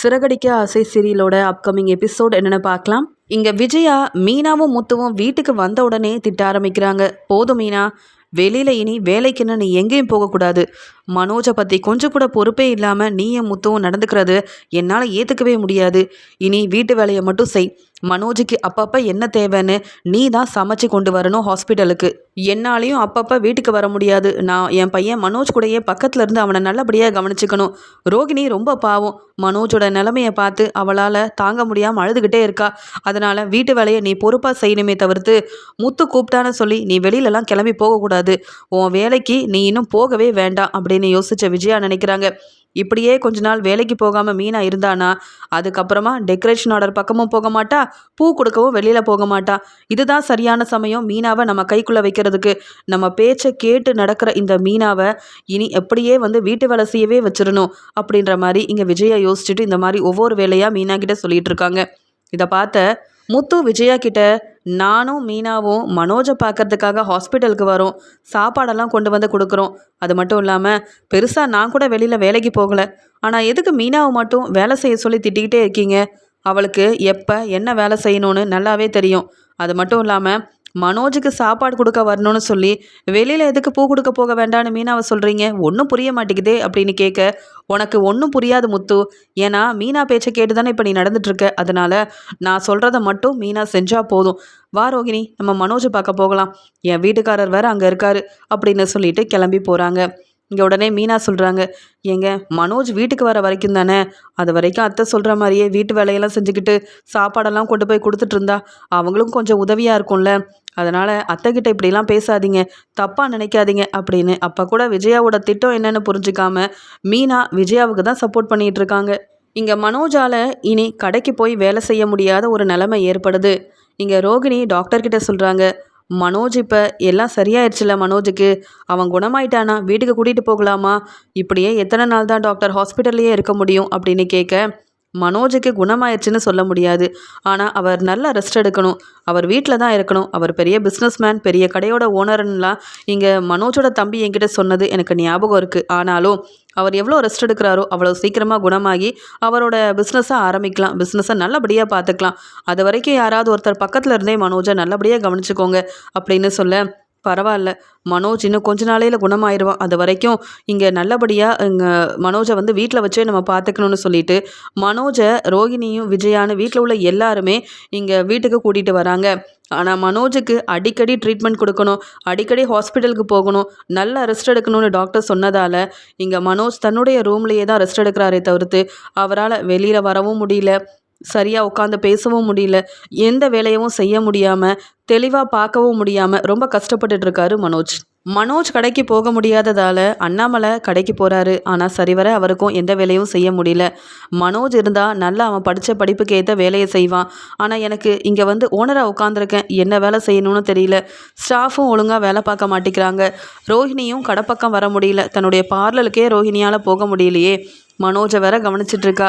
சிறகடிக்க ஆசை சீரியலோட upcoming episode என்னென்னு பார்க்கலாம். இங்கே விஜயா மீனாவும் முத்துவும் வீட்டுக்கு வந்த உடனே திட்ட ஆரம்பிக்கிறாங்க. போதும் மீனா வெளியில் இனி வேலைக்குன்னு நீ எங்கேயும் போகக்கூடாது மனோஜை பற்றி கொஞ்சம் கூட பொறுப்பே இல்லாமல் நீயும் முத்துவும் நடந்துக்கிறது என்னால் ஏற்றுக்கவே முடியாது. இனி வீட்டு வேலையை மட்டும் செய். மனோஜுக்கு அப்பப்போ என்ன தேவைன்னு நீ தான் சமைச்சு கொண்டு வரணும் ஹாஸ்பிட்டலுக்கு. என்னாலையும் அப்பப்போ வீட்டுக்கு வர முடியாது. நான் என் பையன் மனோஜ் கூடயே பக்கத்தில் இருந்து அவனை நல்லபடியாக கவனிச்சுக்கணும். ரோகிணி ரொம்ப பாவம். மனோஜோட நிலைமையை பார்த்து அவளால் தாங்க முடியாமல் அழுதுகிட்டே இருக்கா. அதனால் வீட்டு வேலையை நீ பொறுப்பாக செய்யணுமே தவிர்த்து முத்து கூப்பிட்டான்னு சொல்லி நீ வெளியிலலாம் கிளம்பி போகக்கூடாது. உன் வேலைக்கு நீ இன்னும் போகவே வேண்டாம் அப்படின்னு யோசிச்ச விஜயா நினைக்கிறாங்க. இப்படியே கொஞ்ச நாள் வேலைக்கு போகாமல் மீனா இருந்தானா? அதுக்கப்புறமா டெக்கரேஷன் ஆர்டர் பக்கமும் போக மாட்டா பூ கொடுக்கவும் வெளியில் போக மாட்டா. இதுதான் சரியான சமயம் மீனாவை நம்ம கைக்குள்ளே வைக்கிறதுக்கு. நம்ம பேச்சை கேட்டு நடக்கிற இந்த மீனாவை இனி எப்படியே வந்து வீட்டு வேலை செய்யவே வச்சிடணும் அப்படின்ற மாதிரி இங்கே விஜயா யோசிச்சுட்டு இந்த மாதிரி ஒவ்வொரு வேலையாக மீனா கிட்ட சொல்லிட்டு இருக்காங்க. இதை பார்த்த முத்து விஜயா கிட்ட நானும் மீனாவும் மனோஜை பார்க்கறதுக்காக ஹாஸ்பிட்டலுக்கு வரோம். சாப்பாடெல்லாம் கொண்டு வந்து கொடுக்குறோம். அது மட்டும் இல்லாமல் பெருசாக நான் கூட வெளியில் வேலைக்கு போகலை. ஆனால் எதுக்கு மீனாவை மட்டும் வேலை செய்ய சொல்லி திட்டிக்கிட்டே இருக்கீங்க? அவளுக்கு எப்போ என்ன வேலை செய்யணும்னு நல்லாவே தெரியும். அது மட்டும் இல்லாமல் மனோஜுக்கு சாப்பாடு கொடுக்க வரணும்னு சொல்லி வெளியில் எதுக்கு பூ கொடுக்க போக வேண்டாம்னு மீனாவை சொல்கிறீங்க ஒன்றும் புரிய மாட்டேங்குதே அப்படின்னு கேட்க உனக்கு ஒன்றும் புரியாது முத்து. ஏன்னா மீனா பேச்சை கேட்டு தானே இப்போ நீ நடந்துட்டுருக்க. அதனால் நான் சொல்கிறத மட்டும் மீனா செஞ்சால் போதும். வா ரோகிணி நம்ம மனோஜை பார்க்க போகலாம். என் வீட்டுக்காரர் வேறு அங்கே இருக்காரு அப்படின்னு சொல்லிட்டு கிளம்பி போகிறாங்க இங்கே உடனே மீனா சொல்கிறாங்க ஏங்க மனோஜ் வீட்டுக்கு வர வரைக்கும் தானே? அது வரைக்கும் அத்தை சொல்கிற மாதிரியே வீட்டு வேலையெல்லாம் செஞ்சுக்கிட்டு சாப்பாடெல்லாம் கொண்டு போய் கொடுத்துட்டு இருந்தா அவங்களும் கொஞ்சம் உதவியாக இருக்கும்ல. அதனால் அத்தைக்கிட்ட இப்படிலாம் பேசாதீங்க தப்பாக நினைக்காதீங்க அப்படின்னு. அப்போ கூட விஜயாவோட திட்டம் என்னன்னு புரிஞ்சுக்காம மீனா விஜயாவுக்கு தான் சப்போர்ட் பண்ணிகிட்டு இருக்காங்க. இங்கே மனோஜால் இனி கடைக்கு போய் வேலை செய்ய முடியாத ஒரு நிலைமை ஏற்படுது. இங்கே ரோகிணி டாக்டர்கிட்ட சொல்கிறாங்க மனோஜ் இப்போ எல்லாம் சரியாயிடுச்சுல மனோஜுக்கு? அவன் குணமாயிட்டானா? வீட்டுக்கு கூட்டிகிட்டு போகலாமா? இப்படியே எத்தனை நாள் தான் டாக்டர் ஹாஸ்பிட்டல்லையே இருக்க முடியும் அப்படின்னு கேட்க மனோஜுக்கு குணமாயிடுச்சுன்னு சொல்ல முடியாது. ஆனால் அவர் நல்லா ரெஸ்ட் எடுக்கணும். அவர் வீட்டில் தான் இருக்கணும். அவர் பெரிய பிஸ்னஸ்மேன் பெரிய கடையோட ஓனர்லாம் இங்கே மனோஜோட தம்பி என்கிட்ட சொன்னது எனக்கு ஞாபகம் இருக்குது ஆனாலும் அவர் எவ்வளோ ரெஸ்ட் எடுக்கிறாரோ அவ்வளோ சீக்கிரமாக குணமாகி அவரோட பிஸ்னஸை ஆரம்பிக்கலாம். பிஸ்னஸை நல்லபடியாக பார்த்துக்கலாம் அது வரைக்கும் யாராவது ஒருத்தர் பக்கத்தில் இருந்தே மனோஜை நல்லபடியாக கவனிச்சுக்கோங்க அப்படின்னு சொல்ல பரவாயில்ல. மனோஜ் இன்னும் கொஞ்ச நாளையில் குணமாயிருவான். அது வரைக்கும் இங்கே நல்லபடியாக இங்கே மனோஜை வந்து வீட்டில் வச்சே நம்ம பார்த்துக்கணும்னு சொல்லிட்டு மனோஜை ரோகிணியும் விஜயான்னு வீட்டில் உள்ள எல்லாருமே இங்கே வீட்டுக்கு கூட்டிகிட்டு வராங்க. ஆனால் மனோஜுக்கு அடிக்கடி ட்ரீட்மெண்ட் கொடுக்கணும் அடிக்கடி ஹாஸ்பிட்டலுக்கு போகணும் நல்லா ரெஸ்ட் எடுக்கணும்னு டாக்டர் சொன்னதால் இங்கே மனோஜ் தன்னுடைய ரூம்லேயே தான் ரெஸ்ட் எடுக்கிறாரே தவிர்த்து அவரால் வெளியில் வரவும் முடியல. சரியாக உட்காந்து பேசவும் முடியல. எந்த வேலையவும் செய்ய முடியாமல் தெளிவாக பார்க்கவும் முடியாமல் ரொம்ப கஷ்டப்பட்டுட்டு இருக்காரு மனோஜ். மனோஜ் கடைக்கு போக முடியாததால் அண்ணாமலை கடைக்கு போகிறாரு ஆனால் சரிவர அவருக்கும் எந்த வேலையும் செய்ய முடியல. மனோஜ் இருந்தால் நல்லா அவன் படித்த படிப்புக்கு ஏற்ற வேலையை செய்வான். ஆனால் எனக்கு இங்கே வந்து ஓனராக உட்காந்துருக்கேன் என்ன வேலை செய்யணும்னு தெரியல. ஸ்டாஃபும் ஒழுங்காக வேலை பார்க்க மாட்டேங்கிறாங்க ரோஹிணியும் கடைப்பக்கம் வர முடியல. தன்னுடைய பார்லருக்கே ரோஹிணியால் போக முடியலையே. மனோஜை வேற கவனிச்சிட்ருக்கா.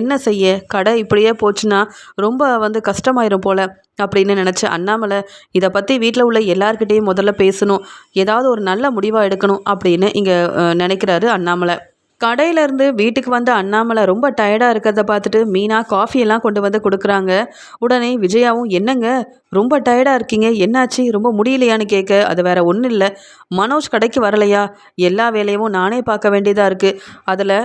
என்ன செய்ய? கடை இப்படியே போச்சுன்னா ரொம்ப வந்து கஷ்டமாயிரும் போல அப்படின்னு நினச்ச அண்ணாமலை இதை பற்றி வீட்டில் உள்ள எல்லார்கிட்டேயும் முதல்ல பேசணும். ஏதாவது ஒரு நல்ல முடிவாக எடுக்கணும் அப்படின்னு இங்கே நினைக்கிறாரு அண்ணாமலை. கடையிலேருந்து வீட்டுக்கு வந்த அண்ணாமலை ரொம்ப டயர்டாக இருக்கிறத பார்த்துட்டு மீனா காஃபியெல்லாம் கொண்டு வந்து கொடுக்குறாங்க. உடனே விஜயாவும் என்னங்க? ரொம்ப டயர்டாக இருக்கீங்க. என்னாச்சு? ரொம்ப முடியலையான்னு கேட்க அது வேற ஒன்றும் இல்லை மனோஜ் கடைக்கு வரலையா? எல்லா வேலையும் நானே பார்க்க வேண்டியதாக இருக்குது அதில்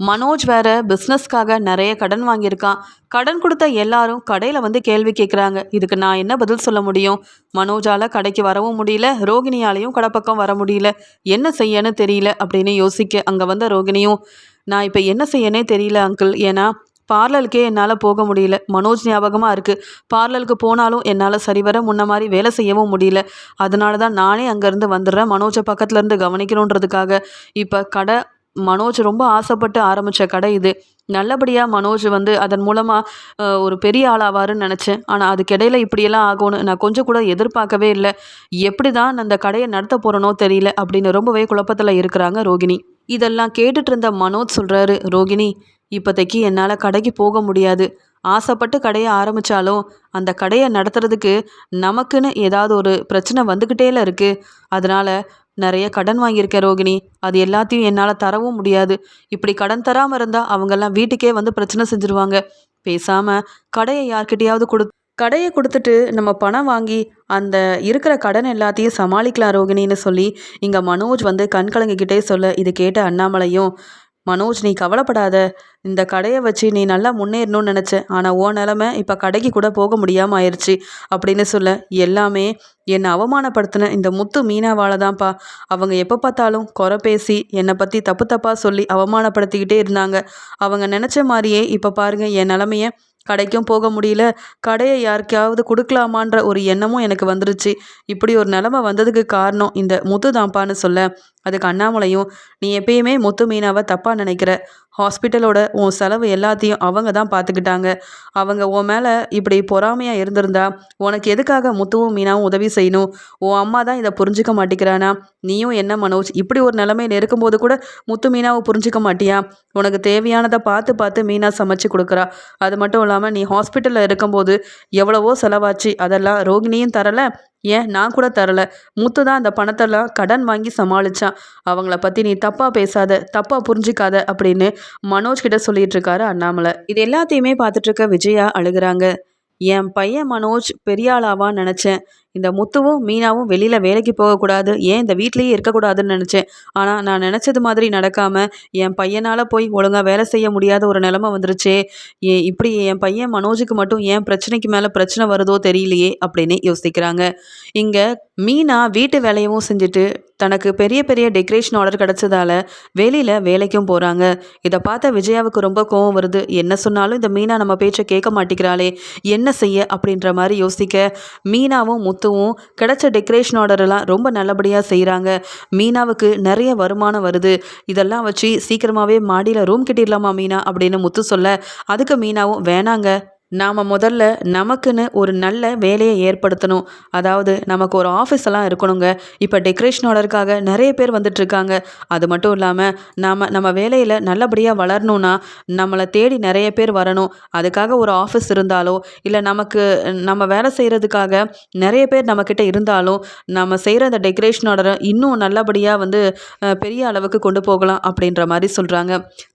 மனோஜ் வேற பிஸ்னஸ்க்காக நிறைய கடன் வாங்கியிருக்கான் கடன் கொடுத்த எல்லாரும் கடையில் வந்து கேள்வி கேட்குறாங்க இதுக்கு நான் என்ன பதில் சொல்ல முடியும்? மனோஜால் கடைக்கு வரவும் முடியல ரோகிணியாலையும் கடைப்பக்கம் வர முடியல. என்ன செய்யன்னு தெரியல அப்படின்னு யோசிக்க அங்கே வந்த ரோகிணியும் நான் இப்போ என்ன செய்யனே தெரியல அங்கிள் ஏன்னா பார்லருக்கே என்னால் போக முடியல. மனோஜ் ஞாபகமாக இருக்குது பார்லருக்கு போனாலும் என்னால் சரிவர முன்ன மாதிரி வேலை செய்யவும் முடியல. அதனால தான் நானே அங்கேருந்து வந்துடுறேன். மனோஜை பக்கத்துலேருந்து கவனிக்கணுன்றதுக்காக. இப்போ கடை மனோஜ் ரொம்ப ஆசைப்பட்டு ஆரம்பித்த கடை இது. நல்லபடியாக மனோஜ் வந்து அதன் மூலமாக ஒரு பெரிய ஆளாவாருன்னு நினச்சேன். ஆனால் அதுக்கிடையில் இப்படியெல்லாம் ஆகும்னு நான் கொஞ்சம் கூட எதிர்பார்க்கவே இல்லை. எப்படி தான் அந்த கடையை நடத்த போகிறனோ தெரியல அப்படின்னு ரொம்பவே குழப்பத்தில் இருக்கிறாங்க ரோகிணி. இதெல்லாம் கேட்டுட்டு இருந்த மனோஜ் சொல்கிறாரு ரோகிணி இப்போதைக்கு என்னால் கடைக்கு போக முடியாது. ஆசைப்பட்டு கடையை ஆரம்பித்தாலும் அந்த கடையை நடத்துறதுக்கு நமக்குன்னு ஏதாவது ஒரு பிரச்சனை வந்துக்கிட்டேல இருக்குது அதனால் நிறைய கடன் வாங்கியிருக்கேன் ரோகிணி. அது எல்லாத்தையும் என்னால் தரவும் முடியாது. இப்படி கடன் தராமல் இருந்தால் அவங்கெல்லாம் வீட்டுக்கே வந்து பிரச்சனை செஞ்சுருவாங்க. பேசாமல் கடையை யார்கிட்டையாவது கொடு கடையை கொடுத்துட்டு நம்ம பணம் வாங்கி அந்த இருக்கிற கடன் எல்லாத்தையும் சமாளிக்கலாம் ரோகிணின்னு சொல்லி இங்கே மனோஜ் வந்து கண் கலங்கிக்கிட்டே சொல்ல இது கேட்ட அண்ணாமலையும் மனோஜ் நீ கவலைப்படாத. இந்த கடையை வச்சு நீ நல்லா முன்னேறணும்னு நினச்சேன். ஆனால் ஓ நிலமை இப்போ கடைக்கு கூட போக முடியாமல் ஆயிடுச்சு அப்படின்னு சொல்ல. எல்லாமே என்னை அவமானப்படுத்தின இந்த முத்து மீனாவால் தான்ப்பா அவங்க எப்போ பார்த்தாலும் குறை பேசி என்னை பற்றி தப்பு தப்பாக சொல்லி அவமானப்படுத்திக்கிட்டே இருந்தாங்க. அவங்க நினச்ச மாதிரியே இப்போ பாருங்கள் என் நிலமைய கடைக்கும் போக முடியல. கடையை யாருக்காவது கொடுக்கலாமான்ற ஒரு எண்ணமும் எனக்கு வந்துருச்சு. இப்படி ஒரு நிலமை வந்ததுக்கு காரணம் இந்த முத்து தான்ப்பான்னு சொல்ல. அதுக்கு அண்ணாமலையும் நீ எப்பயுமே முத்து மீனாவை தப்பாக நினைக்கிற. ஹாஸ்பிட்டலோட உன் செலவு எல்லாத்தையும் அவங்க தான் பார்த்துக்கிட்டாங்க அவங்க உன் மேலே இப்படி பொறாமையாக இருந்திருந்தா உனக்கு எதுக்காக முத்துவும் மீனாவும் உதவி செய்யணும்? உன் அம்மா தான் இதை புரிஞ்சுக்க மாட்டேங்கிறானா? நீயும் என்ன மனோஜ்? இப்படி ஒரு நிலைமையில் இருக்கும்போது கூட முத்து மீனாவை புரிஞ்சுக்க மாட்டியா? உனக்கு தேவையானதை பார்த்து பார்த்து மீனா சமைச்சு கொடுக்குறா. அது மட்டும் இல்லாமல் நீ ஹாஸ்பிட்டலில் இருக்கும்போது எவ்வளவோ செலவாச்சு. அதெல்லாம் ரோகிணியும் தரலை. ஏன்? நான் கூட தரல. முத்து தான் அந்த பணத்தெல்லாம் கடன் வாங்கி சமாளித்தான் அவங்கள பற்றி நீ தப்பாக பேசாத தப்பாக புரிஞ்சிக்காத அப்படின்னு மனோஜ் கிட்ட சொல்லிட்டு இருக்காரு அண்ணாமலை. இது எல்லாத்தையுமே பார்த்துட்டு இருக்க விஜயா அழுகிறாங்க. என் பையன் மனோஜ் பெரியாளாவான்னு நினச்சேன். இந்த முத்துவும் மீனாவும் வெளியில் வேலைக்கு போகக்கூடாது. ஏன் இந்த வீட்லேயே இருக்கக்கூடாதுன்னு நினச்சேன். ஆனால் நான் நினச்சது மாதிரி நடக்காமல் என் பையனால் போய் ஒழுங்காக வேலை செய்ய முடியாத ஒரு நிலமை வந்துருச்சே. ஏ இப்படி என் பையன் மனோஜுக்கு மட்டும் ஏன் பிரச்சனைக்கு மேலே பிரச்சனை வருதோ தெரியலையே அப்படின்னு யோசிக்கிறாங்க. இங்கே மீனா வீட்டு வேலையவும் செஞ்சுட்டு தனக்கு பெரிய பெரிய டெக்கரேஷன் ஆர்டர் கிடச்சதால வெளியில் வேலைக்கும் போகிறாங்க இதை பார்த்த விஜயாவுக்கு ரொம்ப கோவம் வருது. என்ன சொன்னாலும் இந்த மீனா நம்ம பேச்சை கேட்க மாட்டேங்கிறாளே. என்ன செய்ய அப்படின்ற மாதிரி யோசிக்க மீனாவும் முத்து முத்துவும் கிடைச்ச டெக்கரேஷன் ஆர்டரெல்லாம் ரொம்ப நல்லபடியாக செய்கிறாங்க மீனாவுக்கு நிறைய வருமானம் வருது. இதெல்லாம் வச்சு சீக்கிரமாகவே மாடியில் ரூம் கட்டிடலாமா மீனா அப்படின்னு முத்து சொல்ல அதுக்கு மீனாவும் வேணாங்க நாம் முதல்ல நமக்குன்னு ஒரு நல்ல வேலையை ஏற்படுத்தணும். அதாவது நமக்கு ஒரு ஆஃபீஸ் எல்லாம் இருக்கணுங்க. இப்போ டெக்கரேஷன் ஆர்டருக்காக நிறைய பேர் வந்துட்டுருக்காங்க அது மட்டும் இல்லாமல் நாம் நம்ம வேலையில் நல்லபடியாக வளரணும்னா நம்மளை தேடி நிறைய பேர் வரணும். அதுக்காக ஒரு ஆஃபீஸ் இருந்தாலோ இல்லை நமக்கு நம்ம வேலை செய்கிறதுக்காக நிறைய பேர் நம்மக்கிட்ட இருந்தாலும் நம்ம செய்கிற அந்த டெக்கரேஷன் ஆர்டரை இன்னும் நல்லபடியாக வந்து பெரிய அளவுக்கு கொண்டு போகலாம் அப்படின்ற மாதிரி சொல்கிறாங்க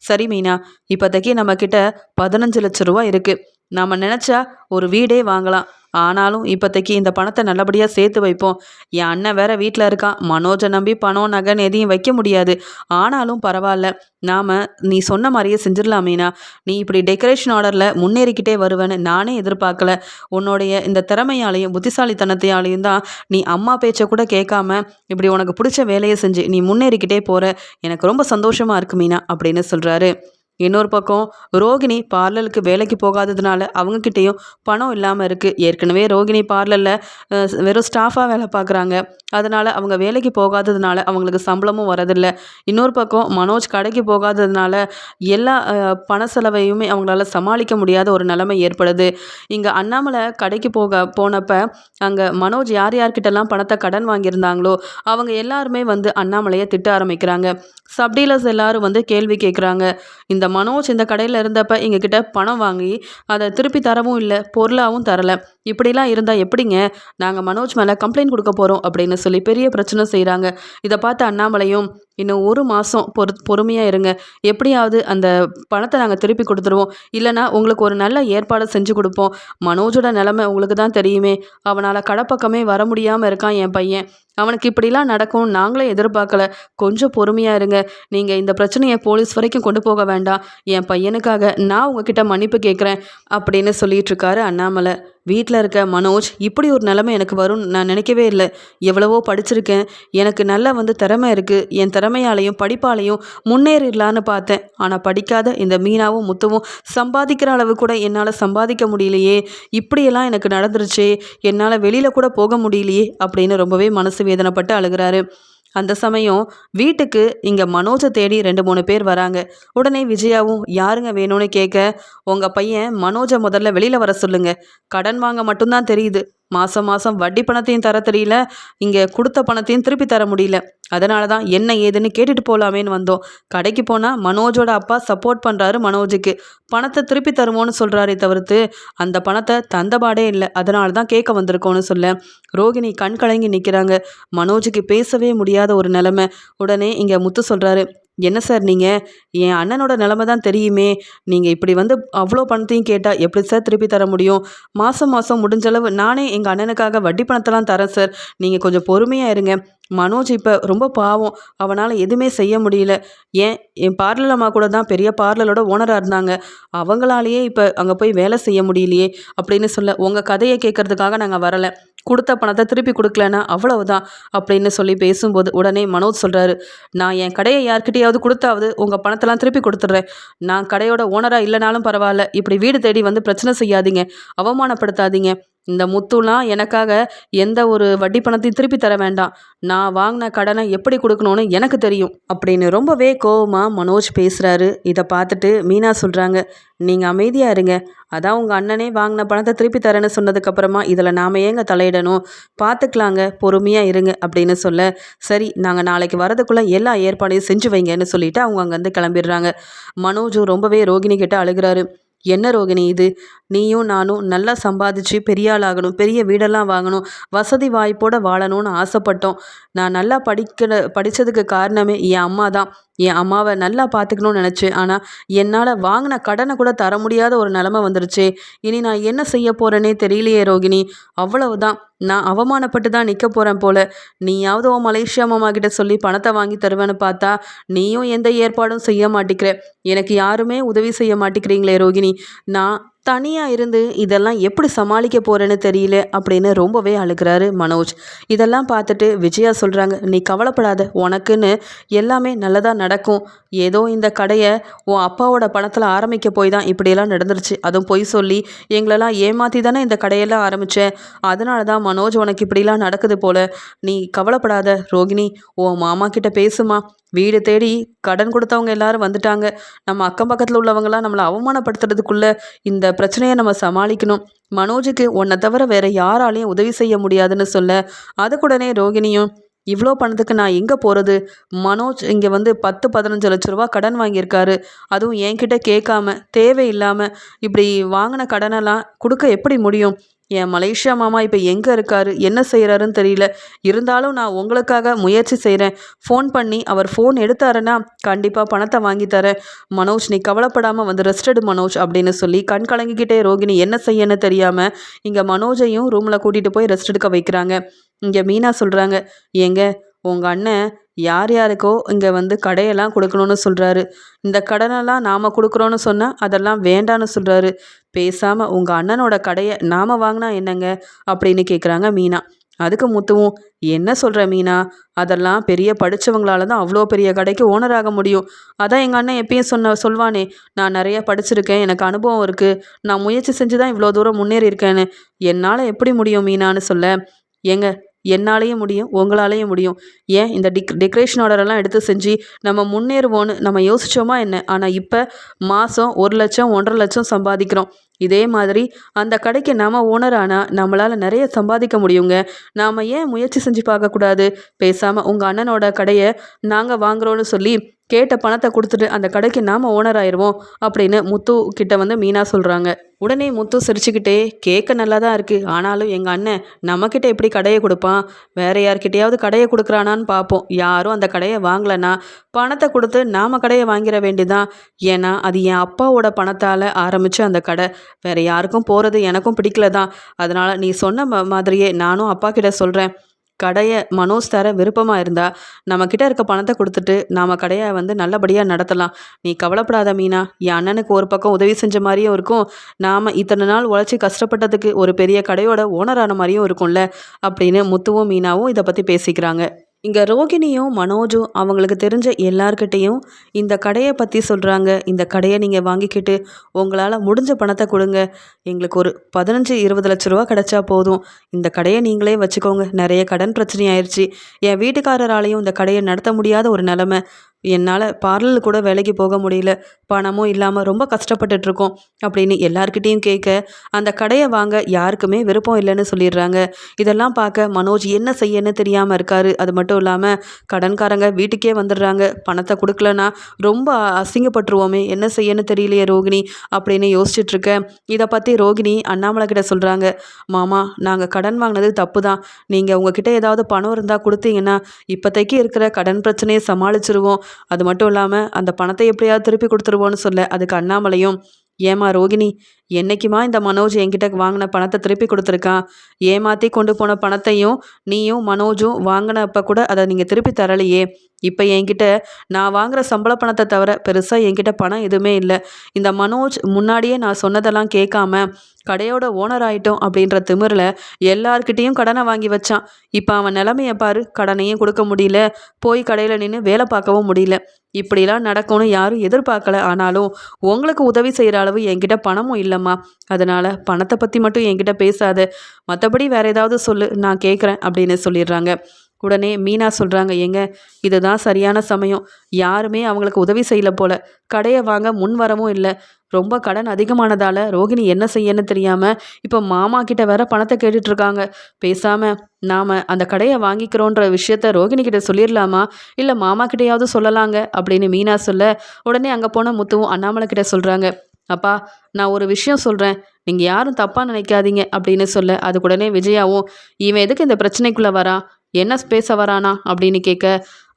சரி மீனா. இப்போதைக்கு நம்மக்கிட்ட பதினஞ்சு லட்ச ரூபா இருக்குது நாம் நினச்சா ஒரு வீடே வாங்கலாம். ஆனாலும் இப்போதைக்கு இந்த பணத்தை நல்லபடியாக சேர்த்து வைப்போம். என் அண்ணன் வேற வீட்டில் இருக்கான். மனோஜை நம்பி பணம் நகன் எதையும் வைக்க முடியாது. ஆனாலும் பரவாயில்ல. நாம் நீ சொன்ன மாதிரியே செஞ்சிடலாம் மீனா. நீ இப்படி டெக்கரேஷன் ஆர்டரில் முன்னேறிக்கிட்டே வருவேன்னு நானே எதிர்பார்க்கல. உன்னுடைய இந்த திறமையாலையும் புத்திசாலித்தனத்தையாலையும் தான் நீ அம்மா பேச்சை கூட கேட்காம இப்படி உனக்கு பிடிச்ச வேலையை செஞ்சு நீ முன்னேறிக்கிட்டே போகிற எனக்கு ரொம்ப சந்தோஷமாக இருக்கு மீனா அப்படின்னு சொல்கிறாரு இன்னொரு பக்கம் ரோகிணி பார்லருக்கு வேலைக்கு போகாததுனால அவங்கக்கிட்டேயும் பணம் இல்லாமல் இருக்குது ஏற்கனவே ரோகிணி பார்லரில் வெறும் ஸ்டாஃபாக வேலை பார்க்குறாங்க. அதனால் அவங்க வேலைக்கு போகாததுனால அவங்களுக்கு சம்பளமும் வரதில்ல. இன்னொரு பக்கம் மனோஜ் கடைக்கு போகாததுனால எல்லா பண செலவையுமே அவங்களால சமாளிக்க முடியாத ஒரு நிலைமை ஏற்படுது. இங்கே அண்ணாமலை கடைக்கு போக போனப்போ அங்கே மனோஜ் யார் யார்கிட்டலாம் பணத்தை கடன் வாங்கியிருந்தாங்களோ அவங்க எல்லாருமே வந்து அண்ணாமலையை திட்ட ஆரம்பிக்கிறாங்க. சப்டீலர்ஸ் எல்லாரும் வந்து கேள்வி கேட்குறாங்க இந்த மனோஜ் இந்த கடையில் இருந்தப்ப எங்ககிட்ட பணம் வாங்கி அதை திருப்பி தரவும் இல்லை பொருளாகவும் தரலை. இப்படிலாம் இருந்தால் எப்படிங்க? நாங்கள் மனோஜ் மேலே கம்ப்ளைண்ட் கொடுக்க போகிறோம் அப்படின்னு சொல்லி பெரிய பிரச்சனை செய்கிறாங்க இதை பார்த்து அண்ணாமலையும் இன்னும் ஒரு மாதம் பொறு பொறுமையாக இருங்க. எப்படியாவது அந்த பணத்தை நாங்கள் திருப்பி கொடுத்துருவோம். இல்லைனா உங்களுக்கு ஒரு நல்ல ஏற்பாடு செஞ்சு கொடுப்போம். மனோஜோட நிலமை உங்களுக்கு தான் தெரியுமே. அவனால் கடைப்பக்கமே வர முடியாமல் இருக்கான் என் பையன். அவனுக்கு இப்படிலாம் நடக்கும் நாங்களே எதிர்பார்க்கல. கொஞ்சம் பொறுமையாக இருங்க. நீங்கள் இந்த பிரச்சனையை போலீஸ் வரைக்கும் கொண்டு போக வேண்டாம். என் பையனுக்காக நான் உங்ககிட்ட மன்னிப்பு கேட்குறேன். அப்படின்னு சொல்லிட்டு இருக்காரு அண்ணாமலை. வீட்டில் இருக்க மனோஜ் இப்படி ஒரு நிலைமை எனக்கு வரும்னு நான் நினைக்கவே இல்லை. எவ்வளவோ படிச்சிருக்கேன். எனக்கு நல்லா வந்து திறமை இருக்குது என் திறமையாலையும் படிப்பாலையும் முன்னேறிடலான்னு பார்த்தேன். ஆனால் படிக்காத இந்த மீனாவும் முத்துவும் சம்பாதிக்கிற அளவு கூட என்னால் சம்பாதிக்க முடியலையே. இப்படியெல்லாம் எனக்கு நடந்துருச்சே. என்னால் வெளியில் கூட போக முடியலையே அப்படின்னு ரொம்பவே மனசு வேதனைப்பட்டு அழுகிறாரு. அந்த சமயம் வீட்டுக்கு இங்கே மனோஜை தேடி ரெண்டு மூணு பேர் வராங்க. உடனே விஜயாவும் யாருங்க வேணும்னு கேட்க? உங்கள் பையன் மனோஜை முதல்ல வெளியில் வர சொல்லுங்க. கடன் வாங்க மட்டும்தான் தெரியுது. மாதம் மாதம் வட்டி பணத்தையும் தர தெரியல. இங்கே கொடுத்த பணத்தையும் திருப்பி தர முடியல. அதனால தான் என்ன ஏதுன்னு கேட்டுட்டு போகலாமேன்னு வந்தோம். கடைக்கு போனால் மனோஜோட அப்பா சப்போர்ட் பண்ணுறாரு மனோஜுக்கு. பணத்தை திருப்பி தருமோன்னு சொல்கிறாரே தவிர்த்து அந்த பணத்தை தந்தபாடே இல்லை. அதனால தான் கேட்க வந்திருக்கோன்னு சொல்ல. ரோகிணி கண் கலங்கி நிற்கிறாங்க மனோஜுக்கு பேசவே முடியாத ஒரு நிலமை. உடனே இங்கே முத்து சொல்கிறாரு என்ன சார் நீங்கள் என் அண்ணனோட நிலமை தான் தெரியுமே. நீங்கள் இப்படி வந்து அவ்வளோ பணத்தையும் கேட்டால் எப்படி சார் திருப்பி தர முடியும்? மாதம் மாதம் முடிஞ்சளவு நானே எங்கள் அண்ணனுக்காக வட்டி பணத்தெல்லாம் தரேன் சார். நீங்கள் கொஞ்சம் பொறுமையாக இருங்க. மனோஜ் இப்போ ரொம்ப பாவம். அவனால் எதுவுமே செய்ய முடியல. ஏன்? என் பார்லர் அம்மா கூட தான் பெரிய பார்லரோட ஓனராக இருந்தாங்க. அவங்களாலேயே இப்போ அங்கே போய் வேலை செய்ய முடியலையே அப்படின்னு சொல்ல உங்கள் கதையை கேட்கறதுக்காக நாங்கள் வரலை. கொடுத்த பணத்தை திருப்பி கொடுக்கலன்னா அவ்வளவுதான் அப்படின்னு சொல்லி பேசும்போது உடனே மனோஜ் சொல்கிறாரு நான் என் கடையை யார்கிட்டையாவது கொடுத்தாவது உங்கள் பணத்தெல்லாம் திருப்பி கொடுத்துட்றேன். நான் கடையோட ஓனராக இல்லைனாலும் பரவாயில்ல. இப்படி வீடு தேடி வந்து பிரச்சனை செய்யாதீங்க. அவமானப்படுத்தாதீங்க. இந்த முத்துலாம் எனக்காக எந்த ஒரு வட்டி பணத்தையும் திருப்பி தர வேண்டாம். நான் வாங்கின கடனை எப்படி கொடுக்கணும்னு எனக்கு தெரியும். அப்படின்னு ரொம்பவே கோவமாக மனோஜ் பேசுகிறாரு இதை பார்த்துட்டு மீனா சொல்கிறாங்க நீங்கள் அமைதியாக இருங்க. அதான் உங்கள் அண்ணனே வாங்கின பணத்தை திருப்பி தரேன்னு சொன்னதுக்கப்புறமா இதில் நாம் ஏங்க தலையிடணும்? பார்த்துக்கலாங்க பொறுமையாக இருங்க அப்படின்னு சொல்ல சரி நாங்கள் நாளைக்கு வரதுக்குள்ளே எல்லா ஏற்பாடையும் செஞ்சு வைங்கன்னு சொல்லிட்டு அவங்க அங்கேருந்து கிளம்பிடுறாங்க. மனோஜும் ரொம்பவே ரோகிணி கிட்ட அழுகிறாரு. என்ன ரோகிணி இது? நீயும் நானும் நல்லா சம்பாதிச்சு பெரிய ஆளாகணும் பெரிய வீடெல்லாம் வாங்கணும் வசதி வாய்ப்போட வாழணும்னு ஆசைப்பட்டோம். நான் நல்லா படிக்கிற படித்ததுக்கு காரணமே என் அம்மா தான் என் அம்மாவை நல்லா பார்த்துக்கணும்னு நினச்சி ஆனால் என்னால் வாங்கின கடனை கூட தர முடியாத ஒரு நிலமை வந்துருச்சு. இனி நான் என்ன செய்ய போகிறேனே தெரியலையே ரோகிணி. அவ்வளவுதான். நான் அவமானப்பட்டு தான் நிற்க போகிறேன் போல. நீயாவது உன் மலேசியா மாமா கிட்ட சொல்லி பணத்தை வாங்கி தருவேன்னு பார்த்தா நீயும் எந்த ஏற்பாடும் செய்ய மாட்டேங்கிற எனக்கு யாருமே உதவி செய்ய மாட்டேங்கிறீங்களே ரோகிணி. நான் தனியாக இருந்து இதெல்லாம் எப்படி சமாளிக்க போகிறேன்னு தெரியல அப்படின்னு ரொம்பவே அழுகிறாரு மனோஜ். இதெல்லாம் பார்த்துட்டு விஜயா சொல்கிறாங்க நீ கவலைப்படாத உனக்குன்னு எல்லாமே நல்லதாக நடக்கும். ஏதோ இந்த கடையை உன் அப்பாவோட பணத்தில் ஆரம்பிக்க போய் தான் இப்படியெல்லாம் நடந்துருச்சு. அதுவும் பொய் சொல்லி எங்களெல்லாம் ஏமாற்றி தானே இந்த கடையெல்லாம் ஆரம்பித்தேன் அதனால தான் மனோஜ் உனக்கு இப்படிலாம் நடக்குது போல. நீ கவலைப்படாத ரோகிணி உன் மாமா கிட்ட பேசுமா. வீடு தேடி கடன் கொடுத்தவங்க எல்லாரும் வந்துட்டாங்க. நம்ம அக்கம் பக்கத்தில் உள்ளவங்களாம் நம்மளை அவமானப்படுத்துறதுக்குள்ளே இந்த பிரச்சனையை நம்ம சமாளிக்கணும். மனோஜுக்கு உன்னை தவிர வேற யாராலையும் உதவி செய்ய முடியாதுன்னு சொல்ல அதுக்குடனே ரோகிணியும் இவ்வளோ பணத்துக்கு நான் எங்கே போகிறது மனோஜ் இங்கே வந்து பத்து பதினஞ்சு லட்ச ரூபா கடன் வாங்கியிருக்காரு. அதுவும் என்கிட்ட கேட்காம தேவையில்லாமல் இப்படி வாங்கின கடனெல்லாம் கொடுக்க எப்படி முடியும்? என் மலேசியா மாமா இப்போ எங்கே இருக்காரு? என்ன செய்கிறாருன்னு தெரியல. இருந்தாலும் நான் உங்களுக்காக முயற்சி செய்கிறேன் ஃபோன் பண்ணி அவர் ஃபோன் எடுத்தாருன்னா கண்டிப்பாக பணத்தை வாங்கி தரேன். மனோஜ் நீ கவலைப்படாமல் வந்து ரெஸ்டடு மனோஜ் அப்படின்னு சொல்லி கண் கலங்கிக்கிட்டே ரோகிணி என்ன செய்யன்னு தெரியாமல் இங்கே மனோஜையும் ரூமில் கூட்டிகிட்டு போய் ரெஸ்ட் எடுக்க வைக்கிறாங்க. இங்கே மீனா சொல்கிறாங்க ஏங்க உங்கள் அண்ணன் யார் யாருக்கோ இங்கே வந்து கடையெல்லாம் கொடுக்கணும்னு சொல்கிறாரு இந்த கடனெல்லாம் நாம் கொடுக்குறோன்னு சொன்னால் அதெல்லாம் வேண்டான்னு சொல்கிறாரு பேசாமல் உங்கள் அண்ணனோட கடையை நாம் வாங்கினா என்னங்க? அப்படின்னு கேட்குறாங்க மீனா. அதுக்கு முத்துவும் என்ன சொல்கிற மீனா? அதெல்லாம் பெரிய படித்தவங்களால தான் அவ்வளோ பெரிய கடைக்கு ஓனர் ஆக முடியும். அதான் எங்கள் அண்ணன் எப்பயும் சொன்ன சொல்வானே நான் நிறைய படிச்சிருக்கேன் எனக்கு அனுபவம் இருக்குது நான் முயற்சி செஞ்சு தான் இவ்வளோ தூரம் முன்னேறி இருக்கேன்னு என்னால் எப்படி முடியும் மீனான்னு சொல்ல. ஏங்க என்னாலேயும் முடியும் உங்களாலேயும் முடியும். ஏன் இந்த டிக் டெக்கரேஷன் ஆர்டரெல்லாம் எடுத்து செஞ்சு நம்ம முன்னேறுவோன்னு நம்ம யோசித்தோமா என்ன? ஆனால் இப்போ மாதம் ஒரு லட்சம் ஒன்றரை லட்சம் சம்பாதிக்கிறோம். இதே மாதிரி அந்த கடைக்கு நாம் ஓனர் ஆனால் நம்மளால் நிறைய சம்பாதிக்க முடியுங்க. நாம் ஏன் முயற்சி செஞ்சு பார்க்கக்கூடாது? பேசாமல் உங்கள் அண்ணனோட கடையை நாங்கள் வாங்குகிறோன்னு சொல்லி கேட்ட பணத்தை கொடுத்துட்டு அந்த கடைக்கு நாம் ஓனர் ஆயிடுவோம் அப்படின்னு முத்து கிட்ட வந்து மீனா சொல்கிறாங்க உடனே முத்து சிரிச்சுக்கிட்டே கேட்க நல்லா தான் இருக்குது ஆனாலும் எங்கள் அண்ணன் நம்மக்கிட்ட எப்படி கடையை கொடுப்பான்? வேற யார்கிட்டையாவது கடையை கொடுக்குறானான்னு பார்ப்போம் யாரும் அந்த கடையை வாங்கலைன்னா பணத்தை கொடுத்து நாம் கடையை வாங்கிட வேண்டியதான் ஏன்னா அது என் அப்பாவோட பணத்தால் ஆரம்பித்த அந்த கடை. வேறு யாருக்கும் போகிறது எனக்கும் பிடிக்கல தான் அதனால் நீ சொன்ன மாதிரியே நானும் அப்பா கிட்ட சொல்கிறேன் கடையை மனோஜ் தர விருப்பமாக இருந்தால் நம்மக்கிட்ட இருக்க பணத்தை கொடுத்துட்டு நாம் கடையை வந்து நல்லபடியாக நடத்தலாம். நீ கவலைப்படாத மீனா என் அண்ணனுக்கு ஒரு பக்கம் உதவி செஞ்ச மாதிரியும் இருக்கும். நாம் இத்தனை நாள் உழைச்சி கஷ்டப்பட்டதுக்கு ஒரு பெரிய கடையோட ஓனரான மாதிரியும் இருக்கும்ல அப்படின்னு முத்துவும் மீனாவும் இதை பற்றி பேசிக்கிறாங்க. இங்கே ரோகிணியும் மனோஜும் அவங்களுக்கு தெரிஞ்ச எல்லார்கிட்டேயும் இந்த கடையை பற்றி சொல்கிறாங்க இந்த கடையை நீங்கள் வாங்கிக்கிட்டு உங்களால் முடிஞ்ச பணத்தை கொடுங்க. எங்களுக்கு ஒரு பதினஞ்சு இருபது லட்ச ரூபா கிடச்சா போதும். இந்த கடையை நீங்களே வச்சுக்கோங்க. நிறைய கடன் பிரச்சனை ஆயிடுச்சு என் வீட்டுக்காரராலையும் இந்த கடையை நடத்த முடியாத ஒரு நிலமை. என்னால் பார்லர் கூட வேலைக்கு போக முடியல. பணமும் இல்லாமல் ரொம்ப கஷ்டப்பட்டுட்டு இருக்கோம் அப்படின்னு எல்லார்கிட்டேயும் கேட்க அந்த கடையை வாங்க யாருக்குமே விருப்பம் இல்லைன்னு சொல்லிடுறாங்க. இதெல்லாம் பார்க்க மனோஜ் என்ன செய்யன்னு தெரியாமல் இருக்காரு. அது மட்டும் இல்லாமல் கடன்காரங்க வீட்டுக்கே வந்துடுறாங்க. பணத்தை கொடுக்கலனா ரொம்ப அசிங்கப்பட்டுருவோமே. என்ன செய்யன்னு தெரியலையே ரோகிணி அப்படின்னு யோசிச்சுட்டு இதை பற்றி ரோகிணி அண்ணாமலை கிட்ட சொல்கிறாங்க மாமா நாங்கள் கடன் வாங்கினது தப்பு தான் நீங்கள் உங்ககிட்ட ஏதாவது பணம் இருந்தால் கொடுத்தீங்கன்னா இப்போதைக்கு இருக்கிற கடன் பிரச்சனையை சமாளிச்சிருவோம். அது மட்டும் இல்லாமல் அந்த பணத்தை எப்படியாவது திருப்பி கொடுத்துருவோன்னு சொல்ல அதுக்கு அண்ணாமலையும் ஏமா ரோகிணி என்னைக்குமா இந்த மனோஜ் என்கிட்ட வாங்கின பணத்தை திருப்பி கொடுத்துருக்கான் ஏமாற்றி கொண்டு போன பணத்தையும் நீயும் மனோஜும் வாங்கினப்ப கூட அதை நீங்கள் திருப்பி தரலையே. இப்போ என்கிட்ட நான் வாங்குகிற சம்பள பணத்தை தவிர பெருசாக என்கிட்ட பணம் எதுவுமே இல்லை. இந்த மனோஜ் முன்னாடியே நான் சொன்னதெல்லாம் கேட்காம கடையோட ஓனர் ஆயிட்டோம் அப்படின்ற திமிரில் எல்லார்கிட்டேயும் கடனை வாங்கி வச்சான். இப்போ அவன் நிலமையை பாரு கடனையும் கொடுக்க முடியல. போய் கடையில் நின்று வேலை பார்க்கவும் முடியல. இப்படிலாம் நடக்கும்னு யாரும் எதிர்பார்க்கல. ஆனாலும் உங்களுக்கு உதவி செய்கிற அளவு என்கிட்ட பணமும் இல்லைம்மா. அதனால் பணத்தை பற்றி மட்டும் என்கிட்ட பேசாத. மற்றபடி வேறு ஏதாவது சொல்லு நான் கேட்குறேன் அப்படின்னு சொல்லிடுறாங்க. உடனே மீனா சொல்கிறாங்க ஏங்க இதுதான் சரியான சமயம். யாருமே அவங்களுக்கு உதவி செய்யல போல. கடையை வாங்க முன் வரவும் இல்லை. ரொம்ப கடன் அதிகமானதால் ரோகிணி என்ன செய்யன்னு தெரியாமல் இப்போ மாமா கிட்ட வேற பணத்தை கேட்டுட்ருக்காங்க. பேசாமல் நாம் அந்த கடையை வாங்கிக்கிறோன்ற விஷயத்த ரோகிணி கிட்ட சொல்லிடலாமா இல்லை மாமா கிட்டையாவது சொல்லலாங்க? அப்படின்னு மீனா சொல்ல உடனே அங்கே போன முத்துவும் அண்ணாமலை கிட்ட சொல்கிறாங்க அப்பா நான் ஒரு விஷயம் சொல்கிறேன் நீங்கள் யாரும் தப்பாக நினைக்காதீங்க அப்படின்னு சொல்ல அதுக்குடனே விஜயாவும் இவன் எதுக்கு இந்த பிரச்சனைக்குள்ளே வரா? என்ன பேச வரானா? அப்படின்னு கேட்க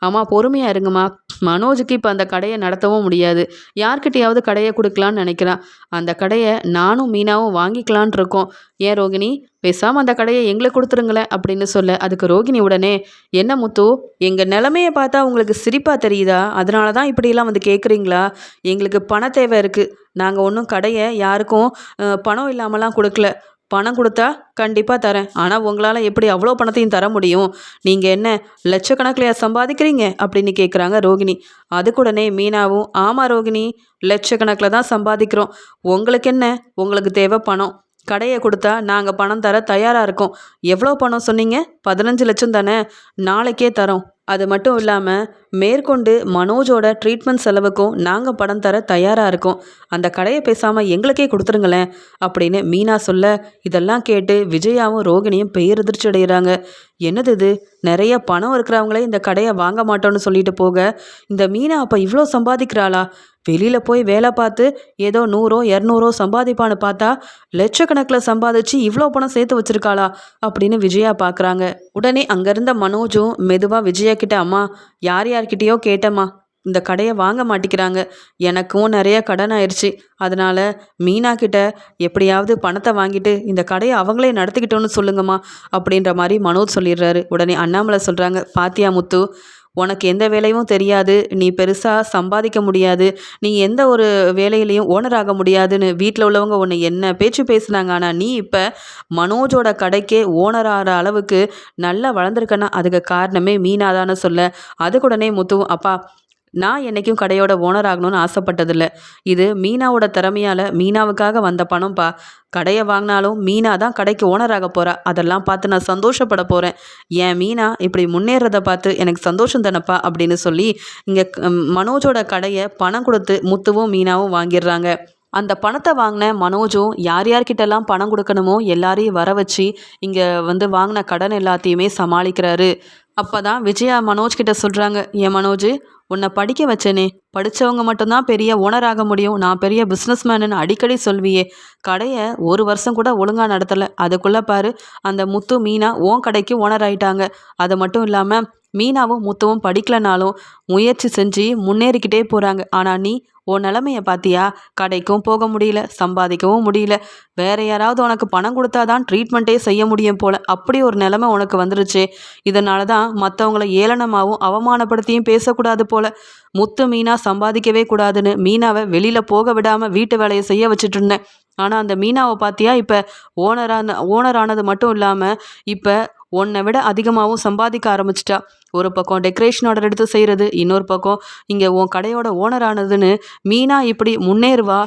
அம்மா பொறுமையாக இருங்கம்மா. மனோஜுக்கு இப்போ அந்த கடையை நடத்தவும் முடியாது. யார்கிட்டையாவது கடையை கொடுக்கலான்னு நினைக்கிறான் அந்த கடையை நானும் மீனாவும் வாங்கிக்கலான் இருக்கோம். ஏன் ரோகிணி? பேசாமல் அந்த கடையை எங்களுக்கு கொடுத்துருங்களேன் அப்படின்னு சொல்ல அதுக்கு ரோகிணி உடனே என்ன முத்து எங்கள் நிலமையை பார்த்தா உங்களுக்கு சிரிப்பாக தெரியுதா? அதனால தான் இப்படியெல்லாம் வந்து கேட்குறீங்களா எங்களுக்கு பண தேவை இருக்குது நாங்கள் ஒன்றும் கடையை யாருக்கும் பணம் இல்லாமலாம் கொடுக்கல. பணம் கொடுத்தா கண்டிப்பாக தரேன். ஆனால் உங்களால் எப்படி அவ்வளோ பணத்தையும் தர முடியும்? நீங்கள் என்ன லட்சக்கணக்கிலையா சம்பாதிக்கிறீங்க? அப்படின்னு கேட்குறாங்க ரோகிணி. அதுக்குடனே மீனாவும் ஆமாம் ரோகிணி லட்சக்கணக்கில் தான் சம்பாதிக்கிறோம். உங்களுக்கு என்ன? உங்களுக்கு தேவை பணம். கடையை கொடுத்தா நாங்கள் பணம் தர தயாராக இருக்கோம். எவ்வளோ பணம் சொன்னீங்க? பதினஞ்சு லட்சம் தானே? நாளைக்கே தரோம். அது மட்டும் இல்லாமல் மேற்கொண்டு மனோஜோட ட்ரீட்மெண்ட் செலவுக்கும் நாங்கள் பணம் தர தயாராக இருக்கோம். அந்த கடையை பேசாமல் எங்களுக்கே கொடுத்துருங்களேன் அப்படின்னு மீனா சொல்ல இதெல்லாம் கேட்டு விஜயாவும் ரோகிணியும் பேரதிர்ச்சி அடைகிறாங்க என்னது இது? நிறைய பணம் இருக்கிறவங்களே இந்த கடையை வாங்க மாட்டோம்னு சொல்லிட்டு போக இந்த மீனா அப்போ இவ்வளோ சம்பாதிக்கிறாளா? வெளியில் போய் வேலை பார்த்து ஏதோ நூறோ இரநூறோ சம்பாதிப்பான்னு பார்த்தா லட்சக்கணக்கில் சம்பாதிச்சு இவ்வளோ பணம் சேர்த்து வச்சிருக்காளா அப்படின்னு விஜயா பார்க்குறாங்க உடனே அங்கேருந்த மனோஜும் மெதுவாக விஜயா கிட்ட அம்மா யார் யார்கிட்டயோ கேட்டம்மா. இந்த கடையை வாங்க மாட்டேங்கிறாங்க எனக்கும் நிறைய கடன் ஆயிடுச்சு அதனால் மீனா கிட்ட எப்படியாவது பணத்தை வாங்கிட்டு இந்த கடையை அவங்களே நடத்திக்கிட்டோன்னு சொல்லுங்கம்மா அப்படின்ற மாதிரி மனோஜ் சொல்லிடுறாரு. உடனே அண்ணாமலை சொல்கிறாங்க பாத்தியா முத்து உனக்கு எந்த வேலையும் தெரியாது நீ பெருசாக சம்பாதிக்க முடியாது நீ எந்த ஒரு வேலையிலையும் ஓனர் ஆக முடியாதுன்னு வீட்டில் உள்ளவங்க உன்னை என்ன பேச்சு பேசுனாங்க? ஆனால் நீ இப்போ மனோஜோட கடைக்கே ஓனர் ஆகிற அளவுக்கு நல்லா வளர்ந்துருக்கன்னா அதுக்கு காரணமே மீனாதான்னு சொல்ல அதுக்குடனே முத்துவும் அப்பா நான் என்றைக்கும் கடையோட ஓனர் ஆகணும்னு ஆசைப்பட்டதில்ல. இது மீனாவோட திறமையால் மீனாவுக்காக வந்த பணம்ப்பா கடையை வாங்கினாலும் மீனா தான் கடைக்கு ஓனர் ஆக போகிறா அதெல்லாம் பார்த்து நான் சந்தோஷப்பட போகிறேன் என் மீனா இப்படி முன்னேறதை பார்த்து எனக்கு சந்தோஷம் தானப்பா அப்படின்னு சொல்லி இங்கே மனோஜோட கடையை பணம் கொடுத்து முத்துவும் மீனாவும் வாங்கிடுறாங்க. அந்த பணத்தை வாங்கின மனோஜும் யார் யார்கிட்டலாம் பணம் கொடுக்கணுமோ எல்லாரையும் வர வச்சு இங்கே வந்து வாங்கின கடன் எல்லாத்தையுமே சமாளிக்கிறாரு. அப்போ தான் விஜயா மனோஜ் கிட்ட சொல்கிறாங்க ஏன் மனோஜ் உன்னை படிக்க வச்சேனே. படித்தவங்க மட்டும்தான் பெரிய ஓனர் ஆக முடியும். நான் பெரிய பிஸ்னஸ்மேனுன்னு அடிக்கடி சொல்வியே. கடையை ஒரு வருஷம் கூட ஒழுங்காக நடத்தலை. அதுக்குள்ளே பாரு அந்த முத்து மீனா ஓன் கடைக்கு ஓனர் ஆயிட்டாங்க. அது மட்டும் இல்லாமல் மீனாவும் முத்துவும் படிக்கலனாலும் முயற்சி செஞ்சு முன்னேறிக்கிட்டே போகிறாங்க ஆனால் நீ உன் நிலமைய பார்த்தியா? கடைக்கும் போக முடியல சம்பாதிக்கவும் முடியல. வேற யாராவது உனக்கு பணம் கொடுத்தாதான் ட்ரீட்மெண்ட்டே செய்ய முடியும் போல. அப்படி ஒரு நிலைமை உனக்கு வந்துருச்சு. இதனால தான் மற்றவங்கள ஏளனமாகவும் அவமானப்படுத்தியும் பேசக்கூடாது போல. முத்து மீனா சம்பாதிக்கவே கூடாதுன்னு மீனாவை வெளியில் போக விடாமல் வீட்டு வேலையை செய்ய வச்சுட்டு இருந்தேன். ஆனால் அந்த மீனாவை பார்த்தியா? இப்போ ஓனரான ஓனரானது மட்டும் இல்லாமல் இப்போ உன்னை விட அதிகமாகவும் சம்பாதிக்க ஆரம்பிச்சிட்டா. ஒரு பக்கம் டெக்கரேஷன் ஆர்டர் எடுத்து செய்கிறது இன்னொரு பக்கம் இங்கே உன் கடையோட ஓனர் ஆனதுன்னு மீனா இப்படி முன்னேறுவா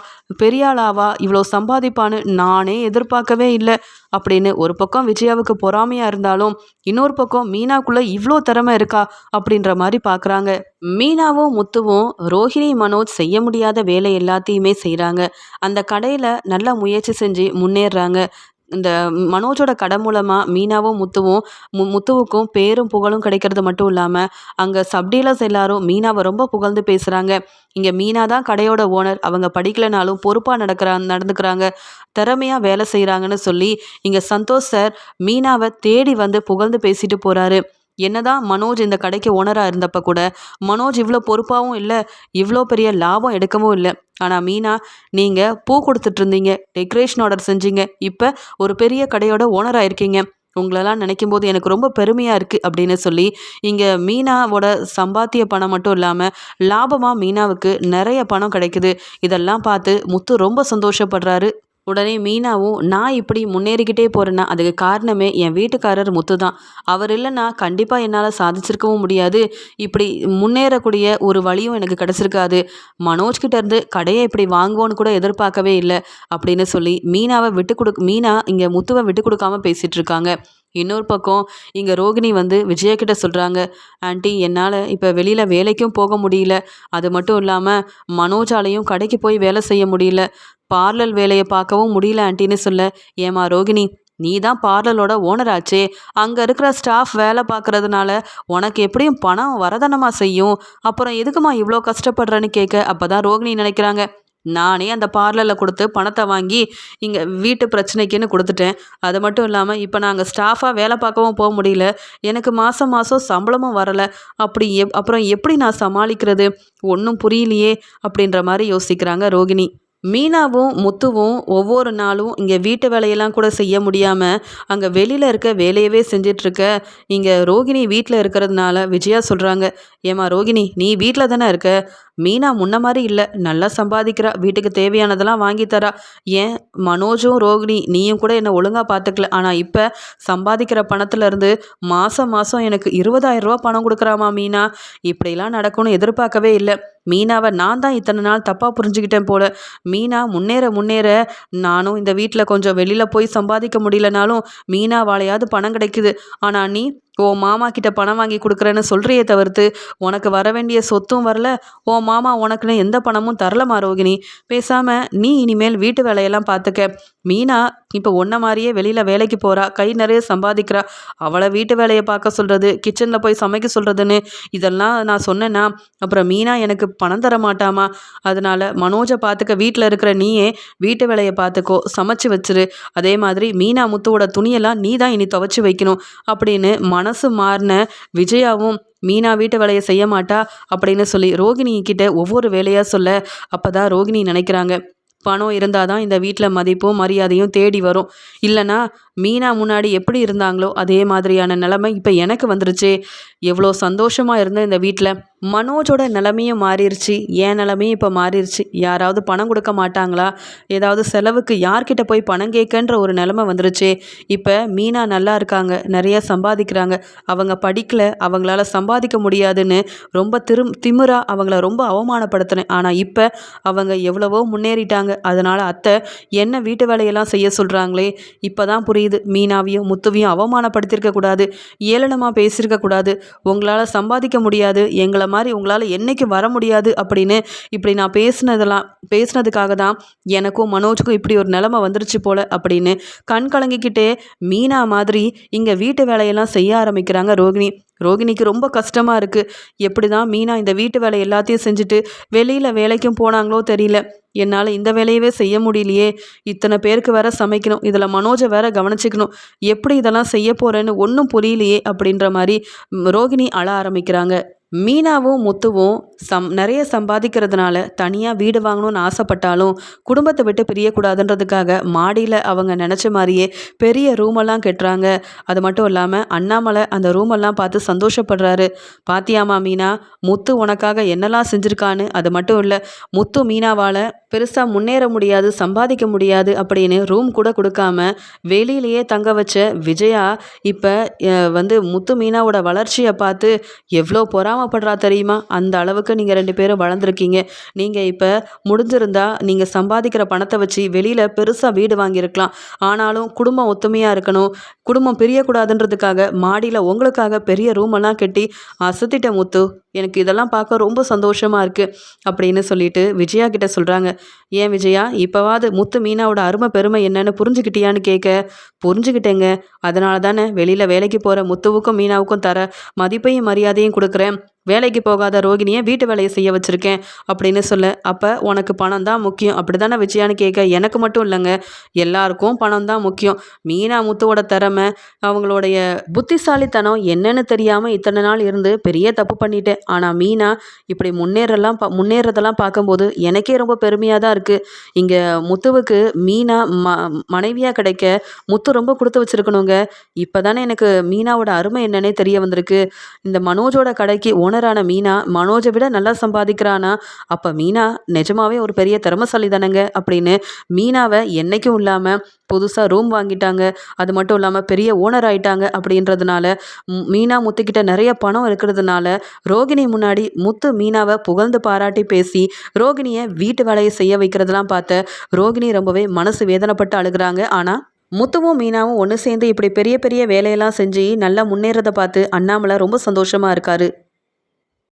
பெரியாளாவா இவ்வளோ சம்பாதிப்பான்னு நானே எதிர்பார்க்கவே இல்லை. அப்படின்னு ஒரு பக்கம் விஜயாவுக்கு பொறாமையாக இருந்தாலும் இன்னொரு பக்கம் மீனாக்குள்ளே இவ்வளோ திறமை இருக்கா அப்படின்ற மாதிரி பார்க்குறாங்க மீனாவும் முத்துவும் ரோஹிணி மனோஜ் செய்ய முடியாத வேலை எல்லாத்தையுமே செய்கிறாங்க அந்த கடையில் நல்லா முயற்சி செஞ்சு முன்னேறுறாங்க. இந்த மனோஜோட கடை மூலமாக மீனாவும் முத்துவும் மு முத்துவுக்கும் பேரும் புகழும் கிடைக்கிறது மட்டும் இல்லாமல் அங்கே சப்டீலர்ஸ் எல்லாரும் மீனாவை ரொம்ப புகழ்ந்து பேசுகிறாங்க இங்கே மீனா தான் கடையோட ஓனர். அவங்க படிக்கலைனாலும் பொறுப்பாக நடக்கிறா நடந்துக்கிறாங்க. திறமையாக வேலை செய்கிறாங்கன்னு சொல்லி இங்கே சந்தோஷ் சார் மீனாவை தேடி வந்து புகழ்ந்து பேசிட்டு போகிறாரு என்னதான் மனோஜ் இந்த கடைக்கு ஓனராக இருந்தப்போ கூட மனோஜ் இவ்வளோ பொறுப்பாகவும் இல்லை இவ்வளோ பெரிய லாபம் எடுக்கவும் இல்லை. ஆனால் மீனா நீங்கள் பூ கொடுத்துட்டு இருந்தீங்க டெக்கரேஷன் ஆர்டர் செஞ்சீங்க இப்போ ஒரு பெரிய கடையோட ஓனராக இருக்கீங்க. உங்களெல்லாம் நினைக்கும் போது எனக்கு ரொம்ப பெருமையாக இருக்குது அப்படின்னு சொல்லி இங்கே மீனாவோட சம்பாத்திய பணம் மட்டும் இல்லாமல் லாபமாக மீனாவுக்கு நிறைய பணம் கிடைக்குது. இதெல்லாம் பார்த்து முத்து ரொம்ப சந்தோஷப்படுறாரு. உடனே மீனாவும் நான் இப்படி முன்னேறிக்கிட்டே போகிறேன்னா அதுக்கு காரணமே என் வீட்டுக்காரர் முத்து தான் அவர் இல்லைன்னா கண்டிப்பாக என்னால் சாதிச்சிருக்கவும் முடியாது. இப்படி முன்னேறக்கூடிய ஒரு வழியும் எனக்கு கிடச்சிருக்காது. மனோஜ்கிட்ட இருந்து கடையை இப்படி வாங்குவோன்னு கூட எதிர்பார்க்கவே இல்லை அப்படின்னு சொல்லி மீனாவை விட்டு கொடு மீனா இங்கே முத்துவை விட்டு கொடுக்காம பேசிகிட்டு இருக்காங்க. இன்னொரு பக்கம் இங்கே ரோகிணி வந்து விஜயக்கிட்ட சொல்கிறாங்க ஆண்டி என்னால் இப்போ வெளியில் வேலைக்கும் போக முடியல. அது மட்டும் இல்லாமல் மனோஜாலையும் கடைக்கு போய் வேலை செய்ய முடியல. பார்லர் வேலையை பார்க்கவும் முடியல ஆண்டின்னு சொல்ல. ஏமா ரோகிணி நீ தான் பார்லரோட ஓனர் ஆச்சே. அங்கே இருக்கிற ஸ்டாஃப் வேலை பார்க்குறதுனால உனக்கு எப்படியும் பணம் வரதனமாக செய்யும். அப்புறம் எதுக்குமா இவ்வளோ கஷ்டப்படுறேன்னு கேட்க அப்போ தான் ரோகிணி நினைக்கிறாங்க. நானே அந்த பார்லரில் கொடுத்து பணத்தை வாங்கி இங்கே வீட்டு பிரச்சனைக்குன்னு கொடுத்துட்டேன். அது மட்டும் இல்லாமல் இப்போ நாங்கள் ஸ்டாஃபாக வேலை பார்க்கவும் போக முடியல. எனக்கு மாதம் மாதம் சம்பளமும் வரலை. அப்படி எப் அப்புறம் எப்படி நான் சமாளிக்கிறது? ஒன்றும் புரியலையே அப்படின்ற மாதிரி யோசிக்கிறாங்க ரோகிணி. மீனாவும் முத்துவும் ஒவ்வொரு நாளும் இங்கே வீட்டு வேலையெல்லாம் கூட செய்ய முடியாமல் அங்கே வெளியில் இருக்க வேலையவே செஞ்சிட்ருக்க. இங்கே ரோகிணி வீட்டில் இருக்கிறதுனால விஜயா சொல்கிறாங்க ஏமா ரோகிணி நீ வீட்டில் தானே இருக்க? மீனா முன்ன மாதிரி இல்லை நல்லா சம்பாதிக்கிறா வீட்டுக்கு தேவையானதெல்லாம் வாங்கித்தரா ஏன் மனோஜும் ரோகிணி நீயும் கூட என்னை ஒழுங்காக பார்த்துக்கல ஆனால் இப்போ சம்பாதிக்கிற பணத்துலேருந்து மாதம் மாதம் எனக்கு இருபதாயிரம் ரூபா பணம் கொடுக்குறாமா மீனா? இப்படிலாம் நடக்கும்னு எதிர்பார்க்கவே இல்லை. மீனாவை நான் தான் இத்தனை நாள் தப்பாக புரிஞ்சுக்கிட்டேன் போல. மீனா முன்னேற முன்னேற. நானும் இந்த வீட்டில் கொஞ்சம் வெளியில் போய் சம்பாதிக்க முடியலனாலும் மீனா வாழையாவது பணம் கிடைக்குது. ஆனால் நீ ஓ மாமா கிட்ட பணம் வாங்கி கொடுக்குறேன்னு சொல்கிறியே தவிர்த்து உனக்கு வர வேண்டிய சொத்தும் வரல. ஓ மாமா உனக்குன்னு எந்த பணமும் தரலமா ரோகிணி பேசாமல் நீ இனிமேல் வீட்டு வேலையெல்லாம் பார்த்துக்க மீனா இப்போ ஒன்றை மாதிரியே வெளியில் வேலைக்கு போகிறா கை நிறைய சம்பாதிக்கிறா அவளை வீட்டு வேலையை பார்க்க சொல்கிறது கிச்சனில் போய் சமைக்க சொல்கிறதுன்னு இதெல்லாம் நான் சொன்னேன்னா அப்புறம் மீனா எனக்கு பணம் தர மாட்டாமா? அதனால் மனோஜை பார்த்துக்க வீட்டில் இருக்கிற நீயே வீட்டு வேலையை பார்த்துக்கோ சமைச்சு வச்சிரு. அதே மாதிரி மீனா முத்துவோட துணியெல்லாம் நீ தான் இனி துவைச்சி வைக்கணும் அப்படின்னு மனசு மாறின விஜயாவும் மீனா வீட்டு வேலையை செய்ய மாட்டா அப்படின்னு சொல்லி ரோகிணி கிட்ட ஒவ்வொரு வேலையாக சொல்ல அப்போ தான் ரோகிணி நினைக்கிறாங்க. பணம் இருந்தால் தான் இந்த வீட்டில் மதிப்பும் மரியாதையும் தேடி வரும். இல்லைன்னா மீனா முன்னாடி எப்படி இருந்தாங்களோ அதே மாதிரியான நிலமை இப்போ எனக்கு வந்துருச்சு. எவ்வளோ சந்தோஷமாக இருந்தேன் இந்த வீட்டில் மனோஜோட நிலமையும் மாறிடுச்சு என் நிலமையும் இப்போ மாறிடுச்சு யாராவது பணம் கொடுக்க மாட்டாங்களா? ஏதாவது செலவுக்கு யார்கிட்ட போய் பணம் கேட்கன்ற ஒரு நிலமை வந்துருச்சு. இப்போ மீனா நல்லா இருக்காங்க. நிறைய சம்பாதிக்கிறாங்க. அவங்க படிக்கல. அவங்களால சம்பாதிக்க முடியாதுன்னு ரொம்ப திரு திமிரா அவங்கள ரொம்ப அவமானப்படுத்தினேன். ஆனால் இப்போ அவங்க எவ்வளவோ முன்னேறிட்டாங்க. அதனால் அத்தை என்ன வீட்டு வேலையெல்லாம் செய்ய சொல்கிறாங்களே இப்போ தான் புரியுது. மீனாவையும் முத்துவையும் அவமானப்படுத்தியிருக்க கூடாது ஏளனமாக பேசியிருக்க கூடாது. உங்களால் சம்பாதிக்க முடியாது எங்களை மாதிரி உங்களால் என்றைக்கு வர முடியாது அப்படின்னு இப்படி நான் பேசினதெல்லாம் பேசினதுக்காக தான் எனக்கும் மனோஜுக்கும் இப்படி ஒரு நிலமை வந்துருச்சு போல் அப்படின்னு கண் கலங்கிக்கிட்டே மீனா மாதிரி இங்கே வீட்டு வேலையெல்லாம் செய்ய ஆரம்பிக்கிறாங்க ரோகிணி. ரோகிணிக்கு ரொம்ப கஷ்டமாக இருக்குது எப்படி தான் மீனா இந்த வீட்டு வேலை எல்லாத்தையும் செஞ்சுட்டு வெளியில் வேலைக்கும் போனாங்களோ தெரியல. என்னால் இந்த வேலையவே செய்ய முடியலையே. இத்தனை பேருக்கு வேற சமைக்கணும். இதில் மனோஜை வேற கவனிச்சிக்கணும். எப்படி இதெல்லாம் செய்ய போகிறேன்னு ஒன்றும் புரியலையே அப்படின்ற மாதிரி ரோகிணி அழ ஆரம்பிக்கிறாங்க. மீனாவும் முத்துவும் சம் நிறைய சம்பாதிக்கிறதுனால தனியாக வீடு வாங்கணும்னு ஆசைப்பட்டாலும் குடும்பத்தை விட்டு பிரியக்கூடாதுன்றதுக்காக மாடியில் அவங்க நினச்ச மாதிரியே பெரிய ரூமெல்லாம் கட்டுறாங்க. அது மட்டும் இல்லாமல் அண்ணாமலை அந்த ரூமெல்லாம் பார்த்து சந்தோஷப்படுறாரு. பாத்தியாமா மீனா முத்து உனக்காக என்னெல்லாம் செஞ்சுருக்கான்னு அது மட்டும் இல்லை முத்து மீனாவால் பெருசாக முன்னேற முடியாது சம்பாதிக்க முடியாது அப்படின்னு ரூம் கூட கொடுக்காம வெளியிலேயே தங்க வச்ச விஜயா இப்போ வந்து முத்து மீனாவோட வளர்ச்சியை பார்த்து எவ்வளோ பொறாமப்படுறா தெரியுமா? அந்த அளவுக்கு நீங்கள் ரெண்டு பேரும் வளர்ந்துருக்கீங்க. நீங்கள் இப்போ முடிஞ்சிருந்தா நீங்கள் சம்பாதிக்கிற பணத்தை வச்சு வெளியில் பெருசாக வீடு வாங்கியிருக்கலாம். ஆனாலும் குடும்பம் ஒத்துமையாக இருக்கணும். குடும்பம் பிரியக்கூடாதுன்றதுக்காக மாடியில் உங்களுக்காக பெரிய ரூமெல்லாம் கட்டி அசத்திட்ட முத்து. எனக்கு இதெல்லாம் பார்க்க ரொம்ப சந்தோஷமாக இருக்குது அப்படின்னு சொல்லிட்டு விஜயா கிட்ட சொல்கிறாங்க ஏன் விஜயா இப்போவாது முத்து மீனாவோட அருமை பெருமை என்னன்னு புரிஞ்சுக்கிட்டியான்னு கேட்க புரிஞ்சுக்கிட்டேங்க. அதனால தானே வெளியில் வேலைக்கு போகிற முத்துவுக்கும் மீனாவுக்கும் தர மதிப்பையும் மரியாதையும் கொடுக்குறேன். வேலைக்கு போகாத ரோகிணியை வீட்டு வேலையை செய்ய வச்சுருக்கேன் அப்படின்னு சொல்ல. அப்போ உனக்கு பணம் தான் முக்கியம். அப்படி தானே விஜயான்னு கேட்க எனக்கு மட்டும் இல்லைங்க. எல்லாருக்கும் பணம் தான் முக்கியம். மீனா முத்துவோட திறமை அவங்களுடைய புத்திசாலித்தனம் என்னன்னு தெரியாமல் இத்தனை நாள் இருந்து பெரிய தப்பு பண்ணிட்டேன். ஆனால் மீனா இப்படி முன்னேறலாம் பா முன்னேறதெல்லாம் பார்க்கும்போது எனக்கே ரொம்ப பெருமையாக தான் இருக்குது இங்கே முத்துவுக்கு மீனா ம மனைவியாக கிடைக்க முத்து ரொம்ப கொடுத்து வச்சுருக்கணுங்க. இப்போ தானே எனக்கு மீனாவோட அருமை என்னன்னே தெரிய வந்திருக்கு. இந்த மனோஜோட கடைக்கு ஓனர் ஓனரான மீனா மனோஜை விட நல்லா சம்பாதிக்கிறானா? அப்போ மீனா நிஜமாவே ஒரு பெரிய திறமசாலி தானேங்க அப்படின்னு மீனாவை என்றைக்கும் இல்லாமல் புதுசாக ரூம் வாங்கிட்டாங்க. அது மட்டும் இல்லாமல் பெரிய ஓனர் ஆயிட்டாங்க அப்படின்றதுனால மீனா முத்துக்கிட்ட நிறைய பணம் இருக்கிறதுனால ரோகிணி முன்னாடி முத்து மீனாவை புகழ்ந்து பாராட்டி பேசி ரோகிணியை வீட்டு வேலையை செய்ய வைக்கிறதெல்லாம் பார்த்த ரோகிணி ரொம்பவே மனசு வேதனைப்பட்டு அழுகிறாங்க. ஆனால் முத்துவும் மீனாவும் ஒன்று சேர்ந்து இப்படி பெரிய பெரிய வேலையெல்லாம் செஞ்சு நல்லா முன்னேறதை பார்த்து அண்ணாமலை ரொம்ப சந்தோஷமாக இருக்காரு.